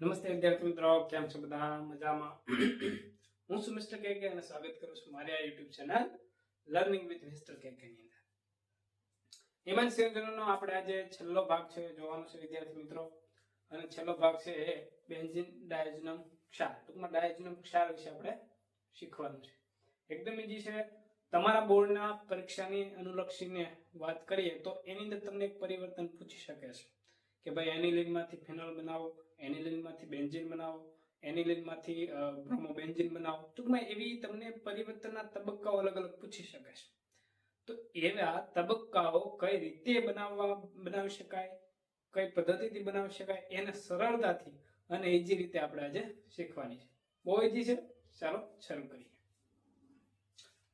નમસ્તે વિદ્યાર્થી મિત્રો, કેમ છો બધા? મજામાં? હું છું મિસ્ટર કે અને સ્વાગત કરું છું મારી આ YouTube channel learning with mister K ની અંદર. હેમંત સંયોજનોનો આપણે આજે છેલ્લો ભાગ છે, જોવાનો છે વિદ્યાર્થી મિત્રો. અને છેલ્લો ભાગ છે એ બેન્ઝિન ડાયજનમ ક્ષાર. ટૂંકમાં ડાયજનમ ક્ષાર વિશે આપણે શીખવાનું છે. એકદમ ઈજી છે. તમારા બોર્ડના પરીક્ષાની અનુલક્ષીને વાત કરીએ તો એની અંદર તમને એક પરિવર્તન પૂછી શકે છે કે ભાઈ એનિલિનમાંથી ફિનોલ બનાવો એનિલિનમાંથી બેન્ઝિન બનાવો, એનિલિનમાંથી બ્રોમોબેન્ઝીન બનાવો. ટૂંકમાં એવી તમને પરિવર્તનના તબક્કાઓ અલગ અલગ પૂછી શકે છે. તો એવા તબક્કાઓ કઈ રીતે બનાવવા, બનાવી શકાય, કઈ પદ્ધતિથી બનાવી શકાય, એને સરળતાથી અને ઈજી રીતે આપણે આજે શીખવાની છે. બહુ ઈજી છે. ચાલો, શરૂ કરીએ.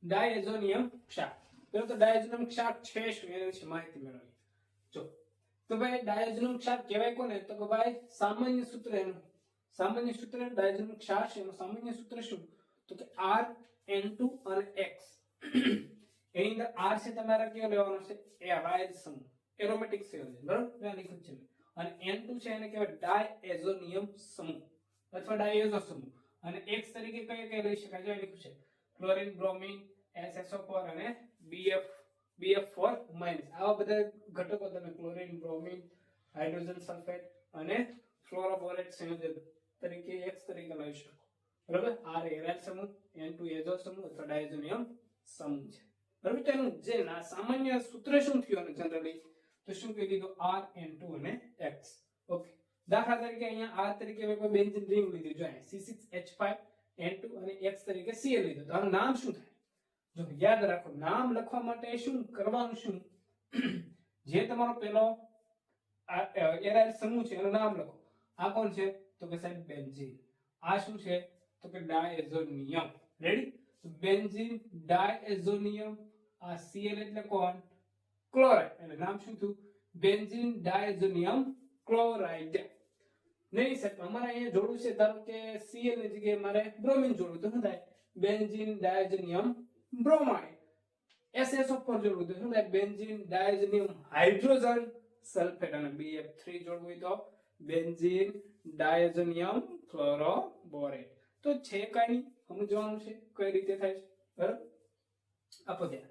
ડાયઝોનિયમ ક્ષાર પેલો તો ડાયઝોનિયમ ક્ષાર છે શું? એની વિશે માહિતી મેળવીએ. જો તો ભાઈ ડાયઝોનિયમ ક્ષાર કહેવાય કોને? તો કે ભાઈ સામાન્ય સૂત્ર એનું સામાન્ય સૂત્ર ડાયઝોનિયમ ક્ષાર છે, એનું સામાન્ય સૂત્ર શું? તો કે R N2 અને X. એની અંદર R છે તમારે કયો લેવાનો છે? એ રાયલ સમૂહ એરોમેટિક સંયોજન બરાબર? ત્યાં લખ્યું છે. અને N2 છે એને કહેવાય ડાયએઝોનિયમ સમૂહ અથવા ડાયએઝો સમૂહ અને X તરીકે કયો કયો લઈ શકાય? જો લખ્યું છે. ક્લોરીન બ્રોમિન SSO4 અને BF BF4 માઇનસ આવા બધા ઘટકો તમે ક્લોરીન બ્રોમિન હાઇડ્રોજન સલ્ફેટ અને ફ્લોરોબોરેટ સંયોજન તરીકે એક્સ તરીકે લઈ શકો. બરાબર? આર એરાઇલ સમૂહ એન ટુ એઝો સમૂહ અથવા ડાયઝોનિયમ સમૂહ છે. બરાબર? તો એનું જે ના સામાન્ય સૂત્ર શું થયું જનરલી તો શું કહી દીધું? આર એન ટુ અને એક્સ ઓકે દાખલા તરીકે અહીંયા આર તરીકે મેં કોઈ બેન્ઝિન રિંગ લીધી. જો અહીંયા C6H5 N2 અને એક્સ તરીકે સીએ લીધું. તો આનું નામ શું થાય? જો યાદ રાખો, નામ લખવા માટે શું, કરવાનું શું? જે તમારો પેલો એરાઇલ સમૂહ છે, એનું નામ લખો. આ કોણ છે? તો કે સાહેબ બેન્ઝીન. આ શું છે? તો કે ડાયઝોનિયમ. રેડી તો બેન્ઝીન, ડાયઝોનિયમ, આ Cl એટલે કોણ? ક્લોરાઇડ. એટલે નામ શું થયું? Benzene, diazonium, chloride. નહીં સાહેબ, અમારે અહીંયા જોડવું છે, ધારો કે Cl ની જગ્યાએ મારે બ્રોમિન જોડવું તો શું થાય? Benzene, diazonium bromide. એસએસઓ પર જોડવું તો શું થાય? બેન્ઝીન, ડાયઝોનિયમ, હાઇડ્રોજન, સલ્ફેટ અને BF3 જોડવું હોય તો બેન્ઝીન, ડાયઝોનિયમ, ફ્લોરોબોરેટ. તો છે કઈ સમજવાનું છે કઈ રીતે થાય છે? બરાબર? આપો ધ્યાન.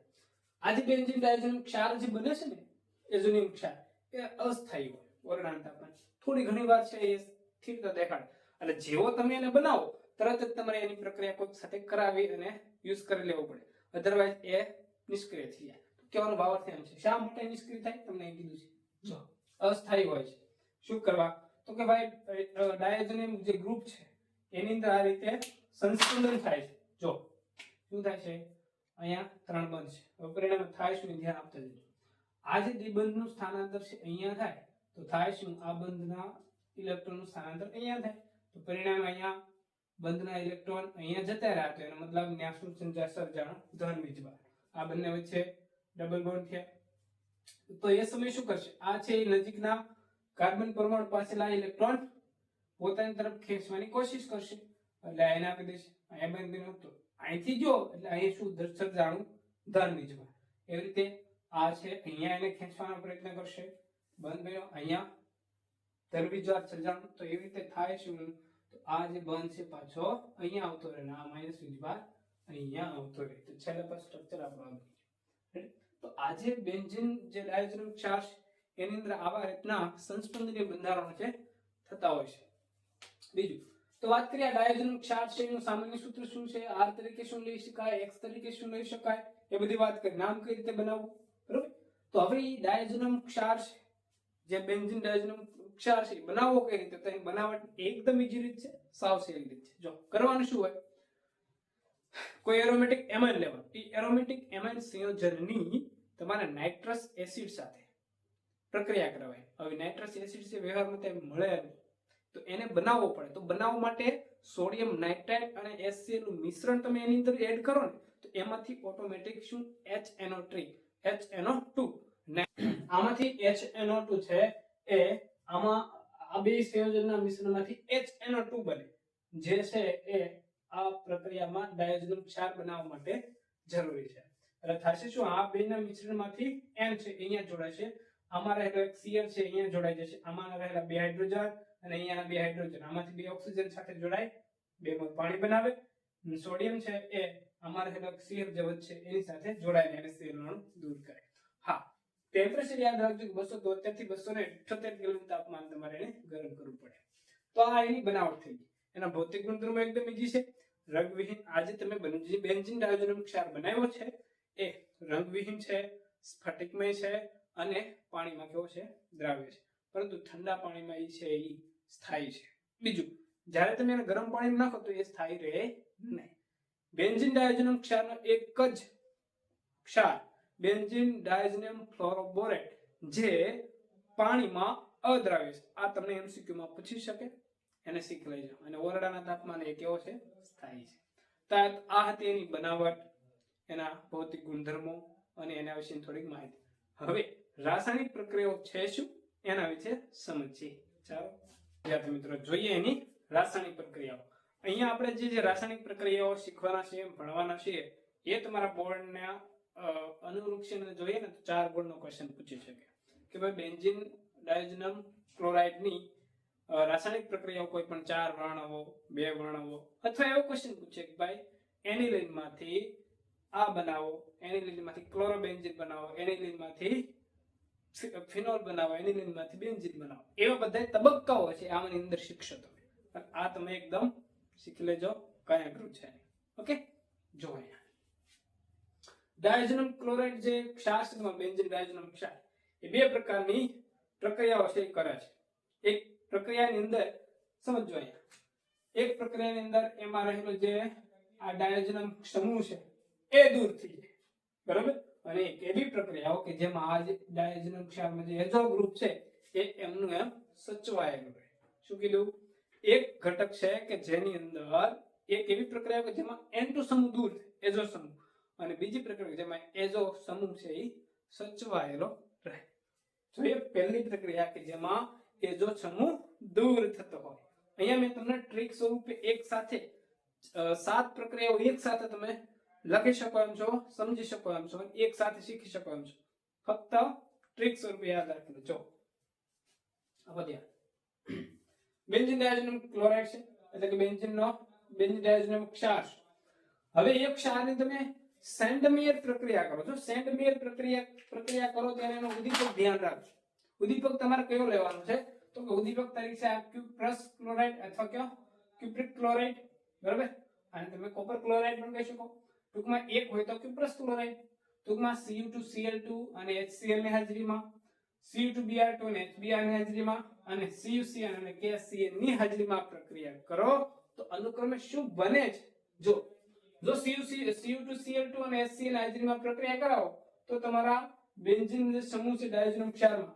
આજે બેન્ઝીન, ડાયઝોનિયમ ક્ષાર જે બને છે ને, એઝોનિયમ ક્ષાર, એ અસ્થાયી હોય વર્ણાંતા તાપમાન. થોડી ઘણી વાર છે એ સ્થિરતા દેખાડ. એટલે જેવો તમે એને બનાવો, તરત જ તમારે એની પ્રક્રિયા કોઈક સાથે કરાવી અને યુઝ કરી લેવો પડે. અધરવાઇઝ એ નિષ્ક્રિય થઈ જાય. કહેવાનો ભાવાર્થ એમ છે. શા માટે નિષ્ક્રિય થાય? તમને કીધું છે. જો, અસ્થાયી હોય છે. શું કરવા? તો કે ભાઈ ડાયઝોનિયમ જે ગ્રુપ છે, એની અંદર આ રીતે સંતુલન થાય છે. જો, શું થાય છે? અહીંયા ત્રણ બંધ છે. પરિણામે થાય શું? ધ્યાન આપતા જજો. આ જે દ્વિબંધનું સ્થાનાંતર છે, અહીંયા થાય. તો થાય શું? આ બંધના ઇલેક્ટ્રોનનું સ્થાનાંતર અહીંયા થાય. તો પરિણામે અહીંયા બંધના ઇલેક્ટ્રોન અહીંયા જતા રહ્યા તો એનો મતલબ શું સંચાર સર્જાણું ધન વીજભાર. આ બંને વચ્ચે ડબલ બોન્ડ થયા. તો એ સમય શું કરશે? આ છે એ નજીકના કાર્બન પરમાણુ પાસેલા ઇલેક્ટ્રોન પોતાની તરફ ખેંચવાની કોશિશ કરશે. એટલે એને આપી અહીંયા બંધ બિંદુ તો અહીંથી જો, એટલે અહીં શું સર્જાણું ધન વીજભાર. એવી રીતે આ છે, અહીંયા એને ખેંચવાનો પ્રયત્ન કરશે. બંધ બન્યો અહીંયા ધન વીજભાર સર્જાણું. તો એવી રીતે થાય શું? તો આ જે બંધ છે પાછો અહીંયા આવતો રહે આ માઇનસ વીજભાર અહીંયા આવતો રહે. તો છેલ્લા પર સ્ટ્રક્ચર આપણો આવી ગયું તો આજે બેન્ઝિન જે ડાયઝોનિયમ ચાર્જ એની અંદર આવા રીતના સંસ્પંદનીય બંધારણો છે, થતા હોય છે. બીજું, તો વાત કરીએ ડાયઝોનિયમ ક્ષાર છે, એનું સામાન્ય સૂત્ર શું છે? આર તરીકે શું લઈ શકાય? એક્સ તરીકે શું લઈ શકાય? એ બધી વાત કરી. નામ કઈ રીતે બનાવવું? બરોબર? તો હવે ડાયોજનમ ક્ષાર છે જે બેન્ઝિન ડાયઝોનિયમ ક્ષાર છે બનાવવો કઈ રીતે? તો એની બનાવટ એકદમ ઈજી રીત છે, સાવ સહેલી રીત છે. જો, કરવાનું શું હોય? કોઈ એરોમેટિક એમાઇન લેવાનું. એ એરોમેટિક એમાઇન સંયોજનની તમારે નાઇટ્રસ એસિડ સાથે પ્રક્રિયા કરવાય હવે નાઇટ્રસ એસિડ છે વ્યવહારમાં તે મળે નહીં. તો એને બનાવવો પડે. તો બનાવવા માટે સોડિયમ નાઇટ્રાઇટ અને HCl નું મિશ્રણ તમે એની અંદર એડ કરો ને, તો એમાંથી ઓટોમેટિક શું? HNO3 HNO2 ને આમાંથી HNO2 છે એ આમાં આ બે સંયોજનના મિશ્રણમાંથી HNO2 બને, જે છે એ આ પ્રક્રિયામાં ડાયઝોનિયમ ક્ષાર બનાવવા માટે જરૂરી છે. એટલે થશે શું? આ બેના મિશ્રણમાંથી N છે, અહીંયા જોડાશે આમાં રહેલો એક Cl છે, અહીંયા જોડાઈ જશે. આમાં રહેલા બે હાઇડ્રોજન અને અહીંયાના બે હાઇડ્રોજન. આમાંથી બે ઓક્સિજન સાથે જોડાય, બે પાણી બનાવે. સોડિયમ છે એ અમારે રહેલો સીએલ જે વચ્ચે એની સાથે જોડાઈને એને સીએલ દૂર કરે. ટેમ્પરેચર યાદ રાખજો કે બસો તોતેરથી બસો ને અઠ્યોતેર કેલ્વિન તાપમાન તમારે એને ગરમ કરવું પડે. તો આ એની બનાવટ થઈ ગઈ. એના ભૌતિક ગુણધર્મો એકદમ બીજી છે. રંગવિહીન આજે તમે બેન્ઝીન ડાયોજનમ ક્ષાર બનાવ્યો છે. એ રંગવિહીન છે, સ્ફટિકમય છે અને પાણીમાં કેવો છે? દ્રાવ્ય છે. પરંતુ ઠંડા પાણીમાં એ છે એ સ્થાયી છે. બીજું, જ્યારે તમે એને ગરમ પાણીમાં નાખો તો એ સ્થાયી રહે નહીં. બેન્ઝિન ડાયોજનમ ક્ષારનો એક જ ક્ષાર બેન્ઝીન ડાયોજનમ ફ્લોરોબોરેટ જે પાણીમાં અદ્રાવ્ય છે. આ તમને MCQ માં પૂછી શકે. એને શીખ લેજો. અને ઓરડાના તાપમાને એ કેવો છે? સ્થાયી છે. ત્યાં આ- હતી એની બનાવટ, એના ભૌતિક ગુણધર્મો અને એના વિશે થોડીક માહિતી. હવે રાસાયણિક પ્રક્રિયાઓ છે શું? એના વિશે સમજીએ. ચાલો. વિદ્યાર્થી મિત્રો, જોઈએ એની રાસાયણિક પ્રક્રિયાઓ. અહીંયા આપણે જે જે રાસાયણિક પ્રક્રિયાઓ શીખવાના છે ભણવાના છીએ, એ તમારા બોર્ડના અનુરૂક્ષીને જોઈએ ને તો ચાર ગુણનો ક્વેશ્ચન પૂછી શકે. કે ભાઈ બેન્ઝિન ડાયજનમ ક્લોરાઇડની રાસાયણિક પ્રક્રિયાઓ કોઈ પણ ચાર વર્ણવો, બે વર્ણવો અથવા એવો ક્વેશ્ચન પૂછે કે ભાઈ એનિલિનમાંથી આ બનાવો, એનિલિનમાંથી ક્લોરોબેન્ઝિન બનાવો, એનિલિનમાંથી ફિનોલ બનાવો, એનિલિનમાંથી બેન્ઝિન બનાવો. એવા બધા તબક્કાઓ છે આમાંની અંદર શીખશો તમે. આ તમે એકદમ શીખી લેજો કયા ગ્રુપ છે. ઓકે? જો અહીંયા. ડાયોજનમ ક્લોરાઇડ જે ક્ષાર છે તેમાં બેન્ઝીન ડાયોજનમ ક્ષાર, એ બે પ્રકારની પ્રક્રિયાઓ છે કરે છે. એક પ્રક્રિયાની અંદર, સમજો એક પ્રક્રિયાની અંદર એમાં રહેલો જે આ ડાયોજનમ સમૂહ છે, એ દૂર થઈ જાય. બરાબર? અને એક એવી પ્રક્રિયાઓ કે જેમાં આ જે ડાયજનમ ક્ષારમાં જે એઝો ગ્રુપ છે, એ એમનું એમ સચવાયેલું રહે. શું કીધું? એક ઘટક છે કે જેની અંદર, એક એવી પ્રક્રિયા કે જેમાં એન્ટો સમૂહ દૂર થાય એઝો સમૂહ અને બીજી પ્રક્રિયા જેમાં એઝો સમૂહ છે એ સચવાયેલો રહે. જોઈએ પહેલી પ્રક્રિયા કે જેમાં એઝો સમૂહ દૂર થતો હોય. અહીંયા મેં તમને ટ્રીક સ્વરૂપે એક સાથે સાત પ્રક્રિયાઓ એક સાથે તમે લખી શકો એમ છો, સમજી શકો એમ છો, એક સાથે શીખી શકો એમ છો. ફક્ત ટ્રીક સ્વરૂપે યાદ રાખી જો આ વધ્યા બેન્ઝિન ડાયોજનમ ક્લોરાઇડ છે, એટલે કે બેન્ઝીનનો, બેન્ઝિન ડાયોજનમ ક્ષાર. હવે એ ક્ષારની તમે સેન્ડમેયર પ્રક્રિયા કરો. છો સેન્ડમિયર પ્રક્રિયા પ્રક્રિયા કરો ત્યારે એનો ઉદ્દીપક ધ્યાન રાખજો. ઉદ્દીપક તમારે કયો લેવાનો છે? તો કે ઉદ્દીપક તરીકે આ ક્યુપ્રસ ક્લોરાઇડ અથવા કયો? Cupric chloride. બરાબર? અને તમે કોપર ક્લોરાઇડ પણ કહી શકો. ટૂંકમાં એક હોય તો ક્યુપ્રસ ક્લોરાઇડ. ટૂંકમાં Cu2Cl2 અને HCl ની હાજરીમાં Cu2Br2 અને HBr ની હાજરીમાં અને CuCl અને KCl ની હાજરીમાં પ્રક્રિયા કરો. તો અનુક્રમે શું બને છે જો જો CuC Cu2Cl2 અને HCl ની હાજરીમાં પ્રક્રિયા કરાવો, તો તમારા બેન્ઝીન જે સમૂહ છે ડાયોજનમ ક્ષારમાં,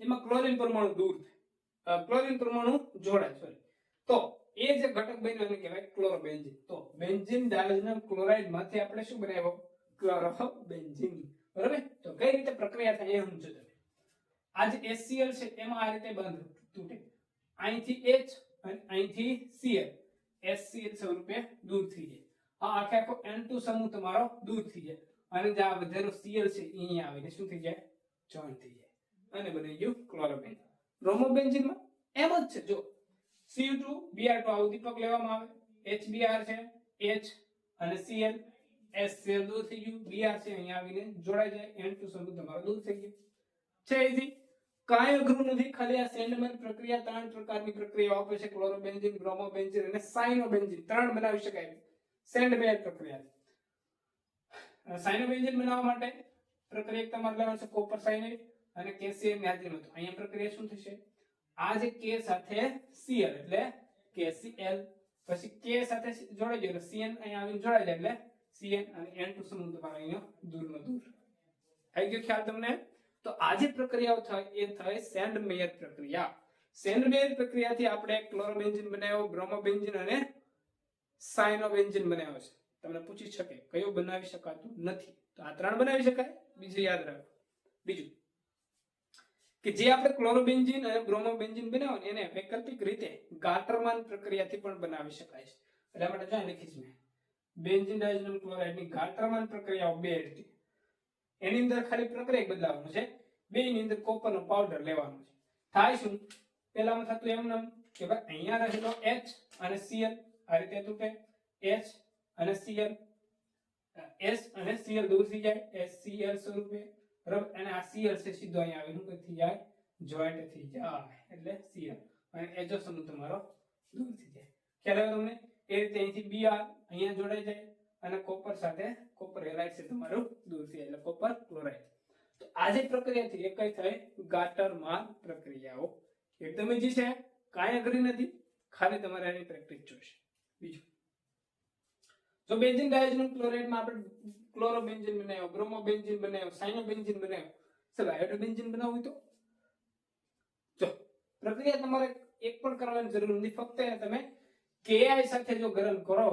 એમાં ક્લોરીન પરમાણુ દૂર થાય. ક્લોરીન પરમાણુ જોડાય સોરી તો એ જે ઘટક બન્યો એને કહેવાય ક્લોરોબેન્ઝીન. તો બેન્ઝીન ડાયઝનમ ક્લોરાઇડમાંથી આપણે શું બનાવ્યો? ક્લોરોબેન્ઝીન. બરાબર? તો કઈ રીતે પ્રક્રિયા થાય એ સમજો તમે આ જે HCl છે, એમાં આ રીતે બંધ તૂટે. અહીંથી H અને અહીંથી Cl HCl સ્વરૂપે દૂર થઈ જાય. આ આખે આખો N2 સમૂહ તમારો દૂર થઈ જાય. અને જે આ વધેલો Cl છે, એ અહીંયા આવીને શું થઈ જાય? જોઈન થઈ જાય. અને બની ગયું ક્લોરોબેન્ઝીન બ્રોમોબેન્ઝીનમાં એમ જ છે, જો. Cu2 Br2 આ ઉદ્દીપક લેવામાં આવે. HBr છે, H અને Cl સીએલ દૂર થઈ ગયું. Br છે, અહીંયા આવીને જોડાઈ જાય. N2 સમૂહ તમારો દૂર થઈ ગયો. છે easy. કાંઈ અઘરું નથી. ખાલી આ સેન્ડમેન પ્રક્રિયા ત્રણ પ્રકારની પ્રક્રિયાઓ આપે છે. ક્લોરોબેન્ઝીન બ્રોમોબેન્ઝીન અને સાયનોબેન્ઝીન ત્રણ બનાવી શકાય. સેન્ડમેન પ્રક્રિયા સાયનોબેન્ઝીન બનાવવા માટે પ્રક્રિયા તમારે લેવાનું છે કોપર સાયનાઇડ અને કેસીએલની હાજરીમાં તો અહીંયા પ્રક્રિયા શું થશે? આ જે કે સાથે Cl એટલે KCl પછી કે સાથે જોડાઈ જાય એટલે Cn અહીંયા આવીને જોડાઈ જાય એટલે Cn અને N2 સમૂહ તમારો અહીંયા દૂરનો દૂર. આવી ગયો ખ્યાલ તમને? તો આ જે પ્રક્રિયાઓ થાય, એ થાય સેન્ડ મેયર પ્રક્રિયા. સેન્ડ મેયર પ્રક્રિયાથી આપણે ક્લોરોબેન્ઝીન બનાવ્યો બ્રોમોબેન્ઝીન અને સાયનોબેન્ઝીન બનાવ્યો છે. તમને પૂછી શકે, કયો બનાવી શકાતું નથી. તો આ ત્રણ બનાવી શકાય, બીજું યાદ રાખો. બીજું, કે જે આપણે ક્લોરોબેન્ઝીન અને બ્રોમોબેન્ઝીન બનાવો ને એને વૈકલ્પિક રીતે ગાટરમાન પ્રક્રિયાથી પણ બનાવી શકાય છે. એટલે માટે જાય લખીશ મેં બેન્ઝીન ડાયોજનમ ક્લોરાઇડની ગાટરમાન પ્રક્રિયાઓ બે હતી એની અંદર ખાલી પ્રક્રિયા એક બદલાવાનું છે. બે ની અંદર કોપરનો પાવડર લેવાનો છે. થાય શું? પેલામાં થતું એમ નામ કે ભાઈ અહીંયા રહેલો એચ અને Cl આ રીતે તૂટે H અને Cl S અને Cl દૂર થઈ જાય. HCl સ્વરૂપે, બરાબર? અને આ Cl છે સીધો અહીંયા આવીને થઈ જાય જોઈન્ટ થઈ જાય. એટલે Cl. અને એજો સમૂહ તમારો દૂર થઈ જાય. ખ્યાલ આવ્યો તમને? એ રીતે અહીંથી Br અહીંયા જોડાઈ જાય અને કોપર સાથે કોપર હેલાઇડ છે તમારું દૂર થઈ જાય, એટલે કોપર ક્લોરાઇડ તો આ જે પ્રક્રિયા થઈ એ કઈ થાય? ગાટરમાર્ગ પ્રક્રિયાઓ. એકદમ ઈજી છે. કાંઈ અઘરી નથી. ખાલી તમારે એની પ્રેક્ટિસ જોઈશે. બીજું. જો બેન્ઝીન ડાયોજેનિક ક્લોરાઇડમાં આપણે ક્લોરોબેન્ઝીન બનાવ્યો, બ્રોમોબેન્ઝીન બનાવ્યો સાયનોબેન્ઝીન બનાવ્યો. ચાલો, હાઇડ્રોબેન્ઝીન બનાવવું તો? જો, પ્રક્રિયા તમારે એક પણ કરવાની જરૂર નથી. ફક્ત એને તમે Ki સાથે જો ગરમ કરો,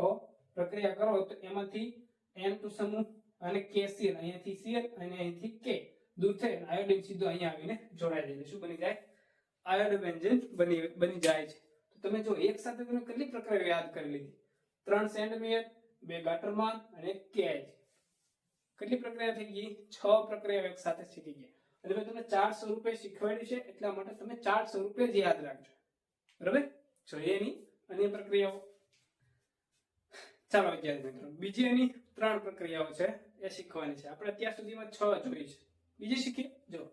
પ્રક્રિયા કરો, તો એમાંથી N2 સમૂહ અને KCl અહીંયાથી સીએલ અને અહીંથી કે દૂર થઈ આયોડિન સીધો અહીંયા આવીને જોડાઈ જાય. શું બની જાય? આયોડોબેન્ઝીન બની બની જાય છે. તમે જો એક સાથે તમે કેટલી પ્રક્રિયા યાદ કરી લીધી? ત્રણ સેન્ડમેયર બે ગાટરમાન અને કેચ કેટલી પ્રક્રિયા થઈ ગઈ? છ પ્રક્રિયાઓ એક સાથે શીખી ગયા. એટલે મેં તમને ચાર સ્વરૂપે શીખવાડી છે, એટલા માટે તમે ચાર સ્વરૂપે જ યાદ રાખજો. બરાબર? જોઈએ એની અન્ય પ્રક્રિયાઓ. ચાલો વિદ્યાર્થી મિત્રો, બીજી એની ત્રણ પ્રક્રિયાઓ છે, એ શીખવાની છે. આપણે અત્યાર સુધીમાં છ જોઈ છે. બીજી શીખીએ? જો.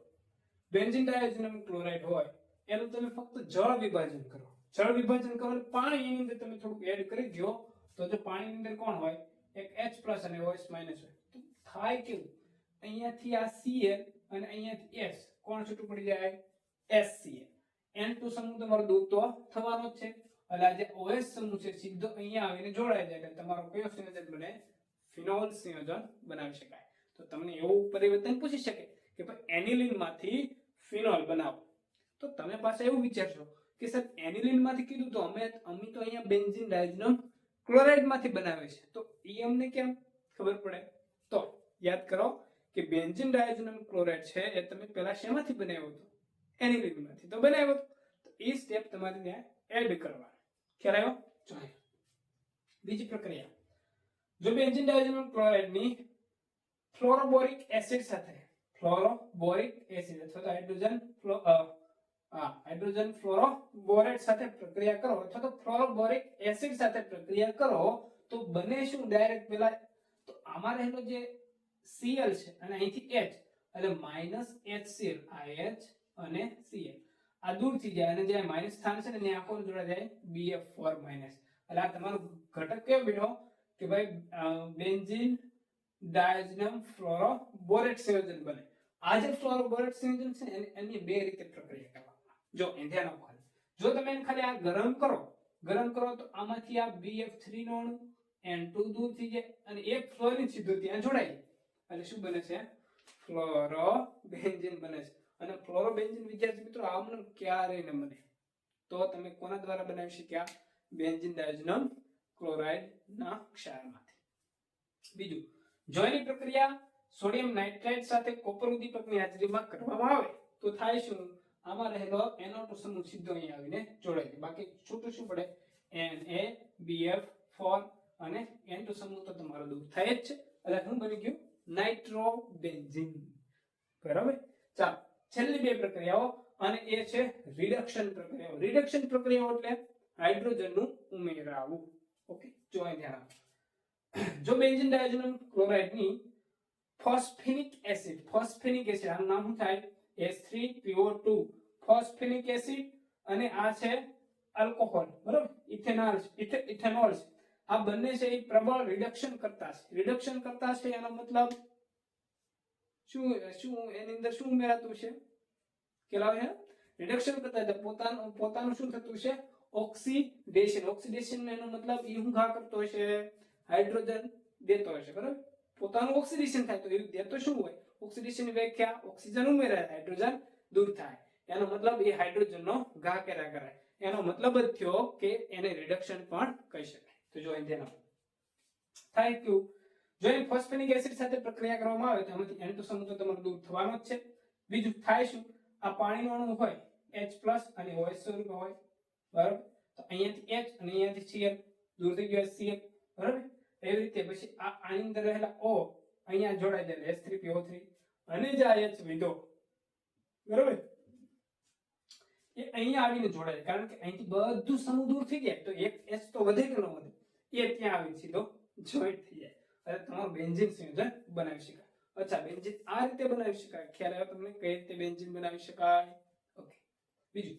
બેન્ઝિન ડાયોજેનિક ક્લોરાઇડ હોય, એનું તમે ફક્ત જળ વિભાજન કરો. જળ વિભાજન એટલે પાણી એની અંદર તમે થોડુંક એડ કરી દો તો જો પાણીની અંદર કોણ હોય? એક H+ અને OH- હોય. તો થાય કેવું? અહીંયાથી આ Cl અને અહીંયાથી S. કોણ છૂટું પડી જાય? HCl N2 સમૂહ તમારો દૂર તો થવાનો જ છે. એટલે આ જે OH સમૂહ છે, સીધો અહીંયા આવીને જોડાઈ જાય. એટલે તમારો કયો સંયોજન બને? ફિનોલ સંયોજન બનાવી શકાય. તો તમને એવું પરિવર્તન પૂછી શકે કે ભાઈ એનિલિનમાંથી ફિનોલ બનાવો. તો તમે પાછા એવું વિચારશો કે સર એનિલિનમાંથી કીધું તો અમે અમે તો અહીંયા બેન્ઝિન ડાયઝેનમ ક્લોરાઇડમાંથી બનાવે છે તો એ અમને કેમ ખબર પડે? તો યાદ કરો કે બેન્ઝિન ડાયઝનમ ક્લોરાઇડ છે એ તમે પહેલા શેમાંથી બનાવ્યો હતો? એનિલિનમાંથી તો બનાવ્યો હતો. તો એ સ્ટેપ તમારે ત્યાં એડ કરવાનો. ખ્યાલ આવ્યો? જોઈએ બીજી પ્રક્રિયા. જો બેન્ઝિન ડાયઝનમ ક્લોરાઇડની ફ્લોરોબોરિક એસિડ સાથે ફ્લોરોબોરિક એસિડ અથવા તો હાઇડ્રોજન હાઇડ્રોજન ફ્લોરોબોરેટ સાથે પ્રક્રિયા કરો અથવા તો ફ્લોરોબોરિક એસિડ સાથે પ્રક્રિયા કરો, તો બને શું? ડાયરેક્ટ પેલા તો આમાં રહેલો જે Cl છે અને અહીંથી H, એટલે માઇનસ HCl, આ H અને Cl. આ દૂર થઈ જાય અને જે માઇનસ સ્થાન છે ને, ત્યાં આખો જોડા જાય? BF4 માઇનસ એટલે આ તમારો ઘટક કયો બેઠો? કે ભાઈ બેન્ઝીન ડાયઝેનમ ફ્લોરોબોરેટ સંયોજન બને. આ જે ફ્લોરોબોરેટ સંયોજન છે એની- બે રીતે પ્રક્રિયા. જો ધ્યાન આપો જો તમે એને ખાલી આ ગરમ કરો ગરમ કરો તો આમાંથી આ BF3 નો અણુ N2 દૂર થઈ જાય અને એક ફ્લોરિન સીધું ત્યાં જોડાય. એટલે શું બને છે? ફ્લોરોબેન્ઝીન બને છે. અને ફ્લોરોબેન્ઝીન વિદ્યાર્થી મિત્રો આમનું ક્યારેય ન બને. તો તમે કોના દ્વારા બનાવી શક્યા? બેન્ઝીન ડાયઝેનમ ક્લોરાઇડ ના ક્ષારમાંથી. બીજું, જોઈની પ્રક્રિયા સોડિયમ નાઇટ્રાઇટ સાથે કોપર ઉદીપકની હાજરીમાં કરવામાં આવે. તો થાય શું? આમાં રહેલો NO2 સમૂહ સીધો અહીં આવીને જોડાય છે બાકી છૂટું શું પડે? N A B F four અને N2 સમૂહ તો તમારો દૂર થાય જ છે. એટલે શું બની ગયું? નાઇટ્રો નાઇટ્રોબેન્ઝીન બરાબર? ચાલો, છેલ્લી બે પ્રક્રિયાઓ અને એ છે રિડક્શન પ્રક્રિયાઓ. રિડક્શન પ્રક્રિયાઓ એટલે હાઇડ્રોજનનું ઉમેરાવું. ઓકે જો અહીં ધ્યાન જો બેન્ઝીન ડાયોજેનમ ક્લોરાઇડની ફોસ્ફેનિક એસિડ ફોસ્ફેનિક એસિડ આનું નામ શું થાય? H3PO2 ફોસ્ફેનિક એસિડ અને આ છે આલ્કોહોલ, બરાબર? ઇથેનોલ ઇથેનોલ છે. આ બંને છે એ પ્રબળ રિડક્શન કરતા છે. રિડક્શન કરતા છે એનો મતલબ શું શું, એની અંદર શું ઉમેરાતું છે? કેલાવ છે? રિડક્શન કરતા પોતાનું પોતાનું શું થતું છે? ઓક્સિડેશન. ઓક્સિડેશન એનો મતલબ એ હું ઘા કરતો છે? હાઇડ્રોજન દેતો હશે બરાબર? પોતાનું ઓક્સિડેશન થાય તો એ દેતો શું હોય? ઓક્સિડેશન વ્યાખ્યા ઓક્સિજન ઉમેરાય, હાઇડ્રોજન દૂર થાય. એનો મતલબ એ હાઇડ્રોજનનો ઘા કર્યા કરાય એનો મતલબ જ થયો કે એને રિડક્શન પણ કહી શકાય. તો જો અહીં ધ્યાન આપો. થાય કેવું જો એ ફોસ્ફેનિક એસિડ સાથે પ્રક્રિયા કરવામાં આવે તો એમાંથી N2 સમૂહ તમારો દૂર થવાનો જ છે. બીજું થાય શું? આ પાણીનો અણુ હોય, H+ અને OH સ્વરૂપ હોય, બરાબર? તો અહીંયાથી H અને અહીંયાથી Cl, દૂર થઈ ગયો Cl, બરાબર? એવી રીતે પછી આ આની અંદર રહેલા O અહીંયા જોડાઈ જાય H3PO3 અને જે આ H વિધો, બરાબર? એ અહીંયા આવીને જોડાય. કારણ કે અહીંથી બધું સમૂહ દૂર થઈ જાય. તો એક એચ તો વધે કે ન વધે? એ ત્યાં આવીને સીધો જોઈન્ટ થઈ જાય. અને તમારું બેન્ઝિન સંયોજન બનાવી શકાય. અચ્છા, બેન્ઝિન આ રીતે બનાવી શકાય. ખ્યાલ આવ્યો તમને? કઈ રીતે બેન્ઝિન બનાવી શકાય? ઓકે. બીજું.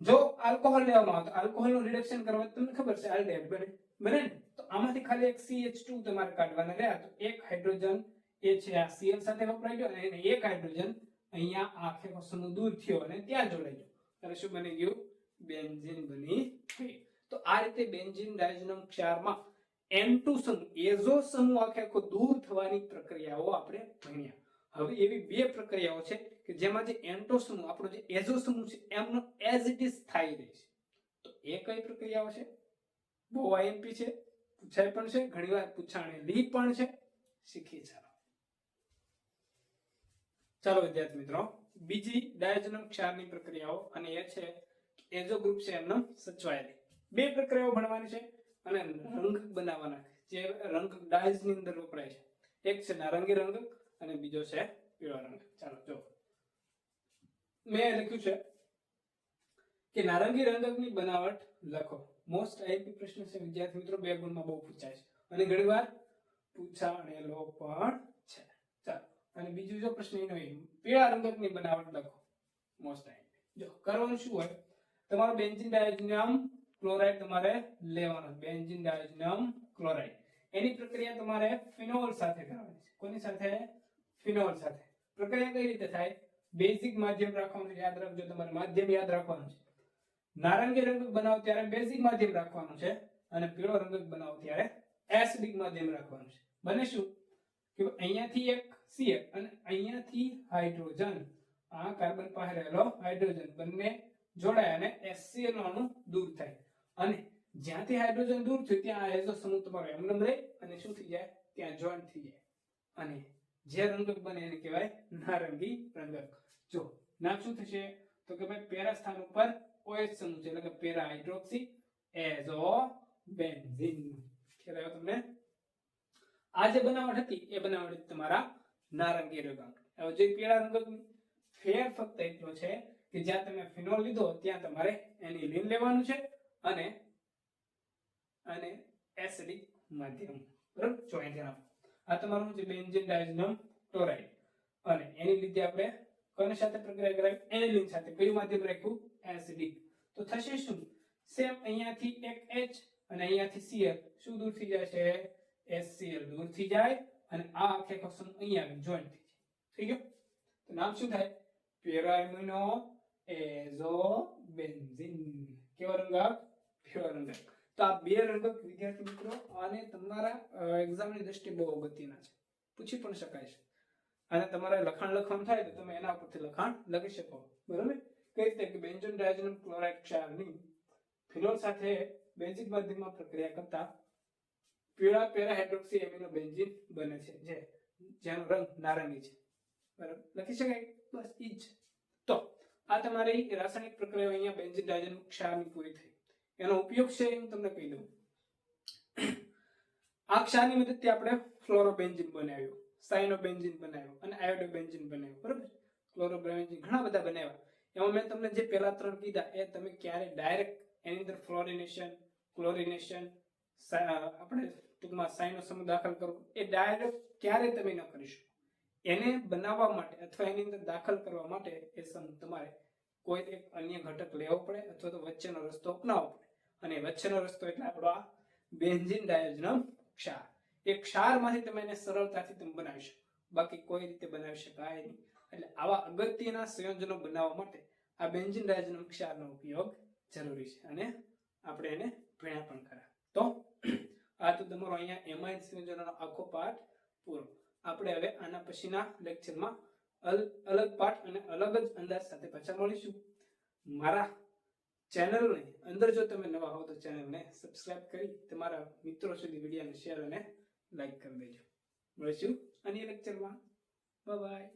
જો આલ્કોહોલ લેવામાં આવે તો આલ્કોહોલનું રિડક્શન કરવા તમને ખબર છે? આલ્ડિહાઇડ બને. બને ને? તો આમાંથી ખાલી એક CH2 તમારે કાઢવાના રહ્યા. તો એક હાઇડ્રોજન એ છે આ Cl સાથે વપરાઈ ગયો અને એને એક હાઇડ્રોજન અહીંયા આખે સમૂહ દૂર થયો અને ત્યાં જોડાઈ ગયો. ત્યારે શું બની ગયું? બેન્ઝીન બની તો આ રીતે બેન્ઝીન ડાયઝનમ ક્ષારમાં N2 સમૂહ, એઝો સમૂહ આખે આખો દૂર થવાની પ્રક્રિયાઓ આપણે ભણ્યા. હવે એવી બે પ્રક્રિયાઓ છે કે જેમાં જે એન્ટો સમૂહ, આપણો જે એઝો સમૂહ છે, એમનો એઝ ઇટ ઇઝ સ્થાયી રહે છે. તો એ કઈ પ્રક્રિયાઓ છે? બહુ આઈએમપી છે, પૂછાય પણ છે, ઘણીવાર પૂછાણેલી પણ છે, શીખી ચાલો ચાલો વિદ્યાર્થી મિત્રો, બીજી ડાયજનમ ક્ષારની પ્રક્રિયાઓ અને એ છે એઝો ગ્રુપ છે એમનો સચવાયેલી. બે પ્રક્રિયાઓ ભણવાની છે અને રંગ બનાવવાના, જે રંગ ડાયઝની અંદર વપરાય છે. એક છે નારંગી રંગ અને બીજો છે પીળો રંગ. ચાલો, જો. મેં લખ્યું છે કે નારંગી રંગકની બનાવટ લખો. મોસ્ટ આઈપી પ્રશ્ન છે વિદ્યાર્થી મિત્રો, બે ગુણમાં બહુ પૂછાય છે. અને ઘણીવાર પૂછાણેલો પણ છે. ચાલો. અને બીજું જો પ્રશ્ન એનો એ, પીળા રંગકની બનાવટ લખો મોસ્ટ આઈપી જો કરવાનું શું હોય? તમારો બેન્ઝિન ડાયોજિનિયમ ક્લોરાઇડ તમારે લેવાનો બેન્ઝિન ડાયોજિનિયમ ક્લોરાઇડ એની પ્રક્રિયા તમારે ફિનોલ સાથે કરવાની છે. કોની સાથે? ફિનોલ સાથે. પ્રક્રિયા કઈ રીતે થાય? બેઝિક માધ્યમ રાખવાનું યાદ રાખજો, તમારે માધ્યમ યાદ રાખવાનું છે. નારંગી રંગક બનાવો ત્યારે બેઝિક માધ્યમ રાખવાનું છે અને પીળો રંગક બનાવો ત્યારે એસિડિક માધ્યમ રાખવાનું છે. બને શું? કે અહીંયાથી એક CH અને અહીંયાથી હાઇડ્રોજન. આ કાર્બન પાસે રહેલો હાઇડ્રોજન. બંને જોડાય અને HCl અણુ દૂર થાય. અને જ્યાંથી હાઇડ્રોજન દૂર થયું, ત્યાં એઝો સમૂહ તમારો એમનેમ રહે અને શું થઈ જાય? ત્યાં જોઈન્ટ થઈ જાય. અને જે રંગક બને એને કહેવાય નારંગી રંગક. જો, નામ શું થશે? તો કે ભાઈ પેરા સ્થાન ઉપર OH સમૂહ છે, એટલે કે પેરા હાઇડ્રોક્સી એઝો બેન્ઝીન ખ્યાલ આવ્યો તમને? આ જે બનાવટ હતી, એ બનાવટ તમારા નારંગી રંગ હવે જે પીળા રંગકની ફેર ફક્ત એટલો છે કે જ્યાં તમે ફિનોલ લીધો, ત્યાં તમારે એનિલિન લેવાનું છે અને અને એસિડિક માધ્યમ. બરાબર? જો જણાવો. આ તમારું જે બેન્ઝીન ડાયઝનમ ક્લોરાઇડ અને એની લીધે આપણે કોની સાથે પ્રક્રિયા કરાવી? એનિલિન સાથે. કયું માધ્યમ રાખ્યું? એસિડિક. તો થશે શું? સેમ અહીંયાથી એક H અને અહીંયાથી Cl. શું દૂર થઈ જાય HCl દૂર થઈ જાય અને આ આખે સમૂહ અહીંયા આવીને જોઈન્ટ થઈ જાય. થઈ ગયું? તો નામ શું થાય? પેરામિનો એઝો બેન્ઝીન કેવો રંગક પીળો રંગક તો આ બે રંગક વિદ્યાર્થી મિત્રો, આને તમારા એક્ઝામની દ્રષ્ટિએ બહુ અગત્યના છે. પૂછી પણ શકાય છે. અને તમારે લખાણ લખવાનું થાય તો તમે એના ઉપરથી લખાણ લખી શકો. બરાબર? કઈ રીતે કે બેન્ઝોન ડાયઝોનિયમ ક્લોરાઇડ ક્ષારની ફિનોલ સાથે બેન્ઝિક માધ્યમમાં પ્રક્રિયા કરતા પીળા પેરા હાઇડ્રોક્સી એમિનો બેન્ઝીન બને છે, જે જેનો રંગ નારંગી છે. બરાબર? લખી શકાય? બસ ઈ જ. તો આ તમારી રાસાયણિક પ્રક્રિયા અહીંયા બેન્ઝીન ડાયજન ક્ષારની પૂરી થઈ. એનો ઉપયોગ છે, હું તમને કહી દઉં. આ ક્ષારની મદદથી આપણે ફ્લોરોબેન્ઝીન બનાવ્યું સાયનોબેન્ઝિન બનાવ્યો અને આયોડોબેન્ઝીન બનાવ્યું. બરાબર? ક્લોરોબેન્ઝિન ઘણા બધા બનાવ્યા. એમાં મેં તમને જે પહેલા ત્રણ કીધા, એ તમે ક્યારે ડાયરેક્ટ એની અંદર ફ્લોરિનેશન ક્લોરિનેશન આપણે ટૂંકમાં સાઈનો સમૂહ દાખલ કરવો એ ડાયરેક્ટ ક્યારે તમે ન કરી શકો. એને બનાવવા માટે અથવા એની અંદર દાખલ કરવા માટે એ સમ તમારે કોઈ એક અન્ય ઘટક લેવો પડે અથવા તો વચ્ચેનો રસ્તો અપનાવવો પડે. અને વચ્ચેનો રસ્તો એટલે આપણો આ બેન્ઝિન ડાયોજનમ ક્ષાર. એ ક્ષારમાંથી તમે એને સરળતાથી તમે બનાવી શકો. બાકી કોઈ રીતે બનાવી શકાય નહીં. એટલે આવા અગત્યના સંયોજનો બનાવવા માટે આ બેન્ઝિન ડાયોજનમ ક્ષારનો ઉપયોગ જરૂરી છે અને આપણે એને ભણ્યા પણ ખરા તો આ તો તમારો અહીંયા એમાઇન સંયોજનોનો આખો પાઠ પૂરો. આપણે હવે આના પછીના લેક્ચરમાં અલગ પાઠ અને અલગ જ અંદાજ સાથે પાછા મળીશું. મારા ચેનલને અંદર જો તમે નવા હો તો ચેનલને સબસ્ક્રાઇબ કરી તમારા મિત્રો સુધી વિડીયોને શેર અને લાઈક કરી દેજો. મળીશું અન્ય લેક્ચરમાં. બાય.